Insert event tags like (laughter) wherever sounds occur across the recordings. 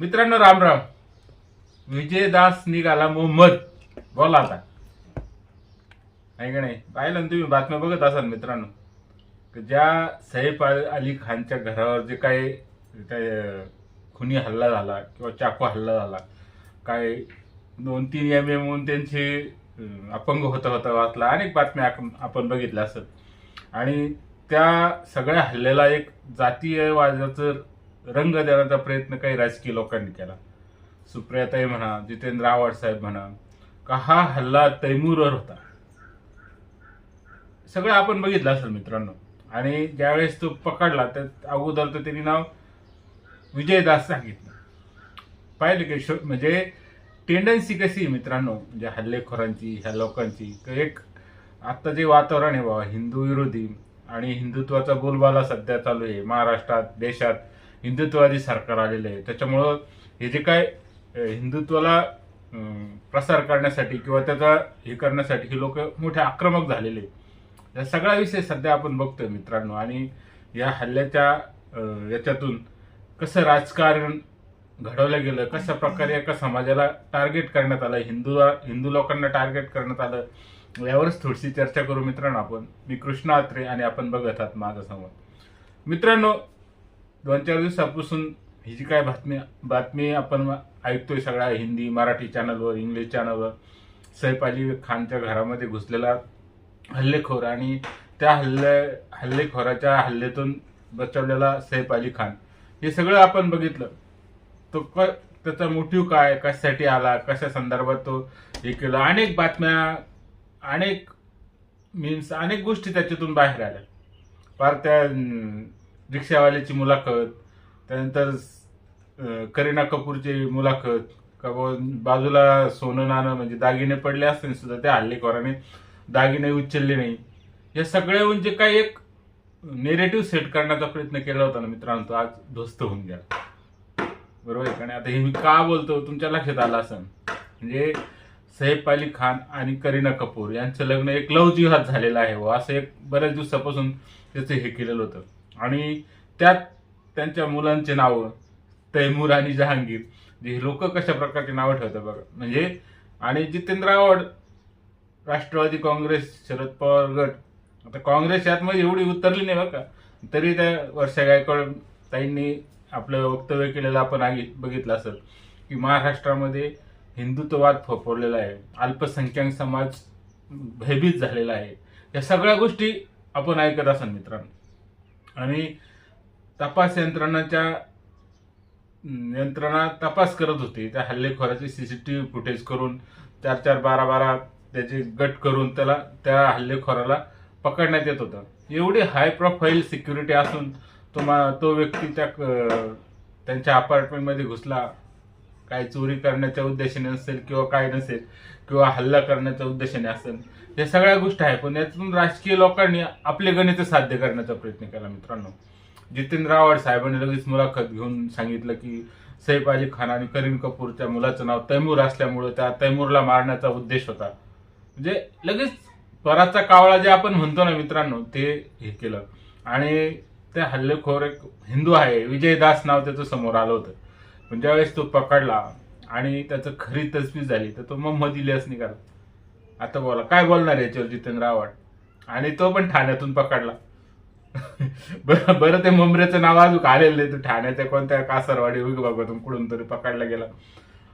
मित्रांनो राम राम. विजयदास निघाला मोहम्मद. बोला आता. नाही का नाही? पाहिलं ना तुम्ही? बातम्या बघत असाल मित्रांनो. ज्या सैफ अल- अली खानच्या घरावर जे काही काय खुनी हल्ला झाला किंवा चाकू हल्ला झाला काय दोन तीन एम एम म्हणून त्यांचे अपंग होता होता वाचला. अनेक बातम्या आपण बघितल्या असत. आणि त्या सगळ्या हल्ल्याला एक जातीयवादाचं रंग देण्याचा प्रयत्न काही राजकीय लोकांनी केला. सुप्रियाताई म्हणा जितेंद्र आव्हाड साहेब म्हणा का हा हल्ला तैमूरवर होता? सगळं आपण बघितलं असेल मित्रांनो. आणि ज्यावेळेस तो पकडला त्या अगोदर तर त्यांनी नाव विजयदास सांगितलं. पाहिलं की शो- म्हणजे टेंडन्सी कशी आहे मित्रांनो? म्हणजे हल्लेखोरांची ह्या लोकांची. एक आता जे वातावरण आहे बाबा हिंदू विरोधी आणि हिंदुत्वाचा बोलबाला सध्या चालू आहे. महाराष्ट्रात देशात हिंदुत्ववादी सरकार आलेलं आहे. त्याच्यामुळं हे जे काय हिंदुत्वाला प्रसार करण्यासाठी किंवा त्याचा हे करण्यासाठी हे लोक मोठे आक्रमक झालेले आहेत. या सगळा विषय सध्या आपण बघतोय मित्रांनो. आणि या हल्ल्याच्या याच्यातून कसं राजकारण घडवलं गेलं कशा प्रकारे एका समाजाला टार्गेट करण्यात आलं हिंदू हिंदू लोकांना टार्गेट करण्यात आलं यावरच थोडीशी चर्चा करू मित्रांनो आपण. मी कृष्णा आत्रे आणि आपण बघत आहात माझा समोर मित्रांनो दोन चार दिवसापासून ही जी काय बातमी बातमी आपण ऐकतोय सगळ्या हिंदी मराठी चॅनलवर इंग्लिश चॅनलवर. सैफ अली खानच्या घरामध्ये घुसलेला हल्लेखोर आणि त्या हल्ले हल्लेखोराच्या हल्लेतून बचावलेला सैफ अली खान. हे सगळं आपण बघितलं. तो क त्याचा मोटिव काय कशासाठी आला कशा संदर्भात तो हे केलं? अनेक बातम्या अनेक मीन्स अनेक गोष्टी त्याच्यातून बाहेर आल्या. फार त्या रिक्षावाल्याची मुलाखत त्यानंतर करीना कपूरची मुलाखत का बाजूला सोनं नाणं म्हणजे दागिने पडले असते सुद्धा त्या हल्लेखोराने दागिने उचलले नाही. हे सगळ्याहून जे काही एक नेरेटिव्ह सेट करण्याचा प्रयत्न केला होता ना मित्रांनो तो आज ध्वस्त होऊन गेला. बरोबर आहे का नाही? आता हे मी का बोलतो तुमच्या लक्षात आलं असं म्हणजे सैफ अली खान आणि करीना कपूर यांचं लग्न एक लव जिहाद झालेलं आहे. व असं एक बऱ्याच दिवसापासून त्याचं हे केलेलं होतं. आणि त्यात त्यांच्या मुलांचे नावं तैमूर आणि जहांगीर. जे लोक कशा प्रकारची नावं ठेवतात बघा. म्हणजे आणि जितेंद्र आव्हाड राष्ट्रवादी काँग्रेस शरद पवार गट. आता काँग्रेस यातमध्ये एवढी उतरली नाही बघा. तरी त्या वर्षा गायकवाड ताईंनी आपलं वक्तव्य केलेलं आपण आगी बघितलं असेल की महाराष्ट्रामध्ये हिंदुत्ववाद फोफवलेला आहे. अल्पसंख्याक समाज भयभीत झालेला आहे. या सगळ्या गोष्टी आपण ऐकत असाल मित्रांनो. आणि तपास यंत्रणाच्या यंत्रणा तपास करत होती. त्या हल्लेखोराचे व्ही फुटेज करून चार चार बारा बारा त्याचे गट करून त्याला त्या हल्लेखोराला पकडण्यात येत होतं. एवढी हाय प्रोफाईल सिक्युरिटी असून तो मा- तो व्यक्ती त्या क- त्यांच्या अपार्टमेंटमध्ये घुसला. काय चोरी करण्याच्या उद्देशाने असेल किंवा काय नसेल किंवा हल्ला करण्याच्या उद्देशाने असेल या सगळ्या गोष्टी आहे पण यातून राजकीय लोकांनी आपले गणित साध्य करण्याचा प्रयत्न केला मित्रांनो. जितेंद्र आव्हाड साहेबांनी लगेच मुलाखत घेऊन सांगितलं की सैफ अली खान आणि करीम कपूरच्या मुलाचं नाव तैमूर असल्यामुळे त्या तैमूरला मारण्याचा उद्देश होता. म्हणजे लगेच पराचा कावळा जे आपण म्हणतो ना मित्रांनो ते हे केलं. आणि त्या हल्लेखोर एक हिंदू आहे विजयदास नाव त्याचं समोर आलं होतं. पण ज्यावेळेस तो पकडला आणि त्याचं खरी तस्वीर झाली तर तो मोहम्मद इलियास निघाला. आता बोला काय बोलणार याच्यावर जितेंद्र आव्हाड? आणि तो पण ठाण्यातून पकडला. (laughs) बरं बरं ते मुंबरेचं नाव अजून आलेलं नाही तो ठाण्याच्या कोणत्या कासरवाडी विभागातून कुठून तरी पकडला गेला.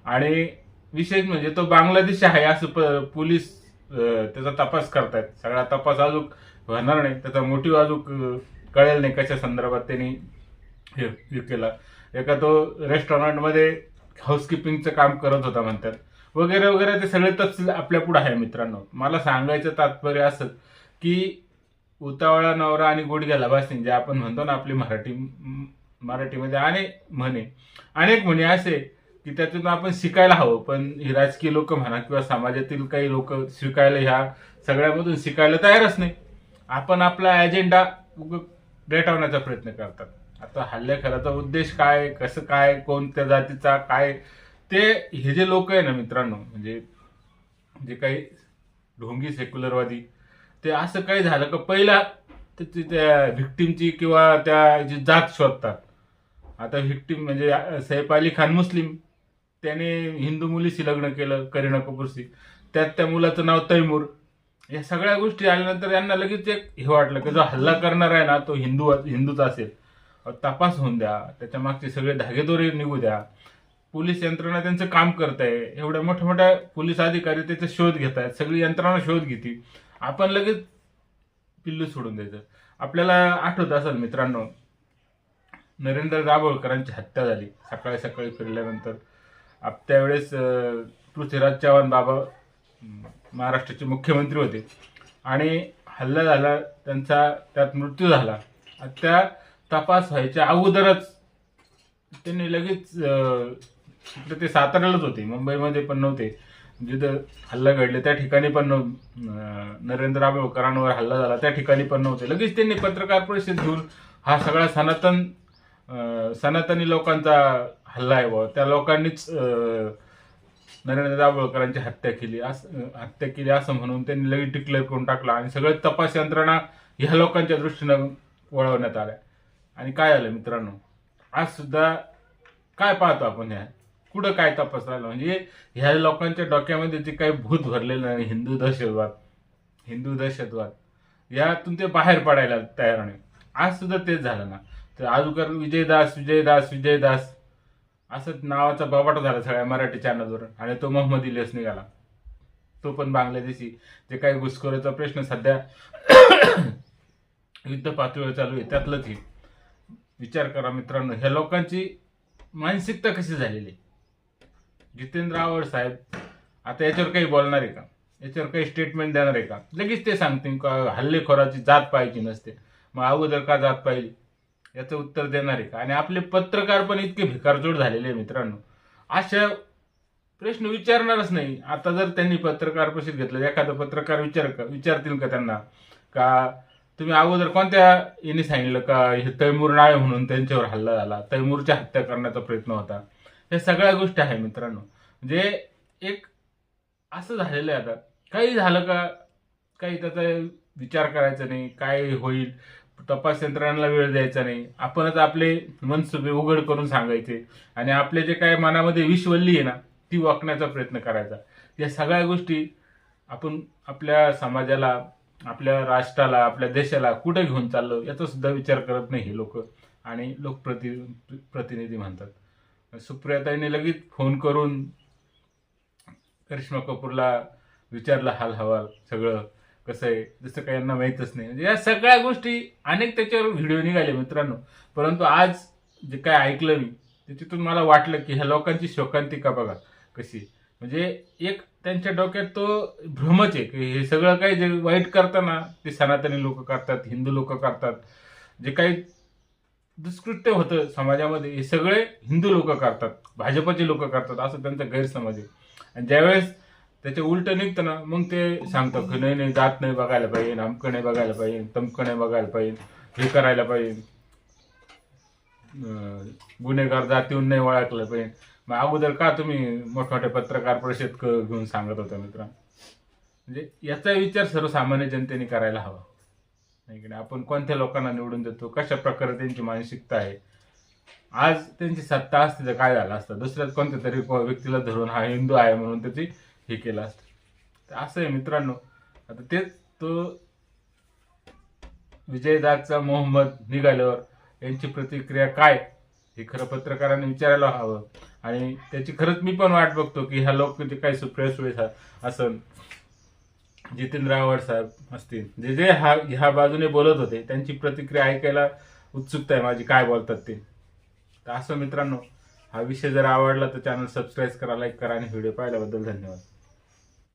आणि विशेष म्हणजे तो बांगलादेश आहे असं प- पोलीस त्याचा तपास करतायत. सगळा तपास अजून होणार नाही त्याचा मोठी अजून कळेल नाही कशा संदर्भात त्यांनी हे हे केलं. एका तो रेस्टॉरंटमध्ये हाऊसकीपिंगचं काम करत होता म्हणतात. वगैरे वगैरे ते सगळे तपशील आपल्या पुढे आहे मित्रांनो. मला सांगायचं तात्पर्य असं की उतावळा नवरा आणि गुडघ्याला भासिंग जे आपण म्हणतो ना आपली मराठी मराठीमध्ये अनेक म्हणे अनेक म्हणे असे की त्यातून आपण शिकायला हवं. पण ही राजकीय लोक म्हणा किंवा समाजातील काही लोक शिकायला ह्या सगळ्यामधून शिकायला तयारच नाही. आपण आपला एजेंडा डेटावण्याचा प्रयत्न करतात. आता हल्लेखोराचा उद्देश काय कसं काय कोणत्या जातीचा काय? ते हे जे लोक आहे ना मित्रांनो म्हणजे जे काही ढोंगी सेक्युलरवादी ते असं काही झालं का पहिला त्याची त्या व्हिक्टीमची किंवा त्या जी जात शोधतात. आता व्हिक्टीम म्हणजे सैफ अली खान मुस्लिम त्याने हिंदू मुलीशी लग्न केलं करीना कपूरशी. त्यात त्या मुलाचं नाव तैमूर. या सगळ्या गोष्टी आल्यानंतर यांना लगेच एक हे वाटलं की जो हल्ला करणार आहे ना तो हिंदू हिंदूच असेल. तपास होऊन द्या. त्याच्या मागचे सगळे धागेदोरे निघू द्या. पोलीस यंत्रणा त्यांचं काम करत आहे एवढ्या मोठ्या मोठ्या पोलीस अधिकारी त्याचा शोध घेत आहेत सगळी यंत्रणा शोध घेते. आपण लगेच पिल्लू सोडून द्यायचं. आपल्याला आठवत असेल मित्रांनो नरेंद्र दाभोळकरांची हत्या झाली. सकाळी सकाळी फिरल्यानंतर. आप त्यावेळेस पृथ्वीराज चव्हाण बाबा महाराष्ट्राचे मुख्यमंत्री होते. आणि हल्ला झाला. त्यांचा त्यात मृत्यू झाला. त्या तपास व्हायच्या अगोदरच त्यांनी लगेच अं, इकडे ते साताऱ्यालाच होते. मुंबईमध्ये पण नव्हते. जिथं हल्ला घडले त्या ठिकाणी पण नरेंद्र आंबेडकरांवर हल्ला झाला त्या ठिकाणी पण नव्हते. लगेच त्यांनी पत्रकार परिषद घेऊन हा सगळा सनातन सनातनी लोकांचा हल्ला आहे बुवा. त्या लोकांनीच नरेंद्र दाभोळकरांची हत्या केली. असं हत्या केली असं म्हणून त्यांनी लगेच डिक्लेअर करून टाकला आणि सगळं तपास यंत्रणा ह्या लोकांच्या दृष्टीनं वळवण्यात आल्या. आणि काय आलं मित्रांनो? आज सुद्धा काय पाहतो आपण ह्या? कुठं काय तपास राहिला? म्हणजे ह्या लोकांच्या डोक्यामध्ये जे काही भूत भरलेलं आहे हिंदू दहशतवाद हिंदू दहशतवाद यातून ते बाहेर पडायला तयार नाही. आज सुद्धा तेच झालं ना. तर अजून विजयदास विजयदास विजयदास असं नावाचा बाबाट झाला सगळ्या मराठी चॅनलवर आणि तो मोहम्मद इलियास निघाला. तो पण बांगलादेशी. जे काही घुसखोरीचा प्रश्न सध्या (coughs) युद्ध पातळीवर चालू आहे त्यातलंच हे. विचार करा मित्रांनो ह्या लोकांची मानसिकता कशी झालेली? आहे जितेंद्र आवड साहेब आता याच्यावर काही बोलणार आहे का? याच्यावर काही स्टेटमेंट देणार आहे का? लगेच ते सांगतील का हल्लेखोराची जात पाहिजे नसते. मग अगोदर का जात पाहिजे याचं उत्तर देणार आहे का? आणि आपले पत्रकार पण इतके भिकारजोड झालेले आहे मित्रांनो. अशा प्रश्न विचारणारच नाही. आता जर त्यांनी पत्रकार परिषद घेतलं एखादा पत्रकार विचार का विचारतील का त्यांना? का तुम्ही अगोदर कोणत्या यांनी सांगितलं का हे तैमूर नाळे म्हणून त्यांच्यावर हल्ला झाला तैमूरच्या हत्या करण्याचा प्रयत्न होता? हे सगळ्या गोष्टी आहे मित्रांनो. म्हणजे एक असं झालेलं आहे आता. काही झालं का? काही त्याचा विचार करायचा नाही. काय होईल? तपास यंत्रणाला वेळ द्यायचा नाही. आपणच आपले मनसुबे उघड करून सांगायचे. आणि आपले जे काय मनामध्ये विषवल्ली आहे ना ती वाकण्याचा प्रयत्न करायचा. या सगळ्या गोष्टी आपण आपल्या समाजाला आपल्या राष्ट्राला आपल्या देशाला कुठे घेऊन चाललो याचा सुद्धा विचार करत नाही हे लोक. आणि लोकप्रति प्रतिनिधी म्हणतात. सुप्रियाताईने लगेच फोन करून करिश्मा कपूरला विचारला हाल हवाल सगळं कसं आहे? जसं काही यांना माहीतच नाही. म्हणजे या सगळ्या गोष्टी अनेक त्याच्यावर व्हिडिओ निघाले मित्रांनो. परंतु आज जे काय ऐकलं मी त्याच्यातून मला वाटलं की ह्या लोकांची शोकांतिका बघा कशी. म्हणजे एक त्यांच्या डोक्यात तो भ्रमच आहे. की हे सगळं काही जे वाईट करताना ते सनातनी लोक करतात हिंदू लोक करतात. जे काही दुष्कृत्य होतं समाजामध्ये हे सगळे हिंदू लोक करतात. भाजपचे लोक करतात. असं त्यांचा गैरसमज आहे. आणि ज्यावेळेस त्याचे उलट निघतं ना मग ते सांगतात की नाही नाही जात नाही बघायला पाहिजे आमकं नाही बघायला पाहिजे तमकं नाही बघायला पाहिजे हे करायला पाहिजे. गुन्हेगार जातीहून नाही ओळखलं पाहिजे. मग अगोदर का तुम्ही मोठमोठे पत्रकार परिषद घेऊन सांगत होता मित्र? म्हणजे याचा विचार सर्वसामान्य जनतेने करायला हवा. नाही की नाही? आपण कोणत्या लोकांना निवडून देतो? कशा प्रकारे त्यांची मानसिकता आहे? आज त्यांची सत्ता असते तर काय झालं असतं? दुसऱ्याच कोणत्या तरी व्यक्तीला धरून हा हिंदू आहे म्हणून त्याची हे केलं असतं. तर असं आहे मित्रांनो. आता तेच तो विजयदासचा मोहम्मद निघाल्यावर यांची प्रतिक्रिया काय? हे खरं पत्रकारांनी विचारायला हवं. आणि त्याची खरंच मी पण वाट बघतो की ह्या लोक जे काही सुप्रेस सुळे असं. जितेंद्र आव्हाड साहेब असतील. जे जे हा ह्या बाजूने बोलत होते त्यांची प्रतिक्रिया ऐकायला उत्सुकता आहे माझी काय बोलतात ते. तर असं मित्रांनो हा विषय जर आवडला तर चॅनल सबस्क्राईब करा लाईक करा आणि व्हिडिओ पाहिल्याबद्दल धन्यवाद.